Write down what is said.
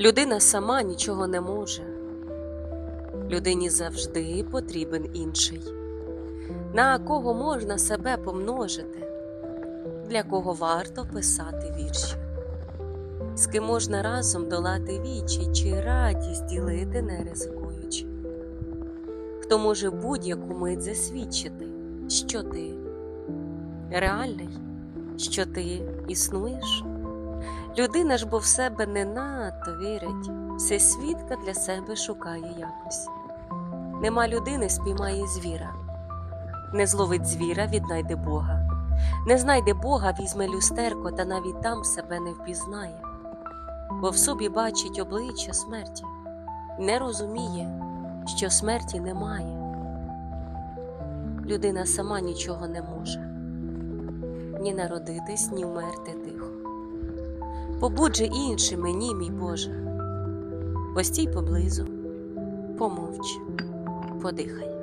Людина сама нічого не може. Людині завжди потрібен інший, на кого можна себе помножити, для кого варто писати вірші, з ким можна разом долати вічі чи радість ділити не ризикуючи, хто може будь-яку мить засвідчити, що ти реальний, що ти існуєш. Людина ж бо в себе не надто вірить, все свідка для себе шукає якось. Нема людини, спіймає звіра, не зловить звіра, віднайде Бога, не знайде Бога, візьме люстерко, та навіть там себе не впізнає, бо в собі бачить обличчя смерті, не розуміє, що смерті немає. Людина сама нічого не може, ні народитись, ні вмерти тихо. Побудь же інші мені, мій Боже. Постій поблизу, помовч, подихай.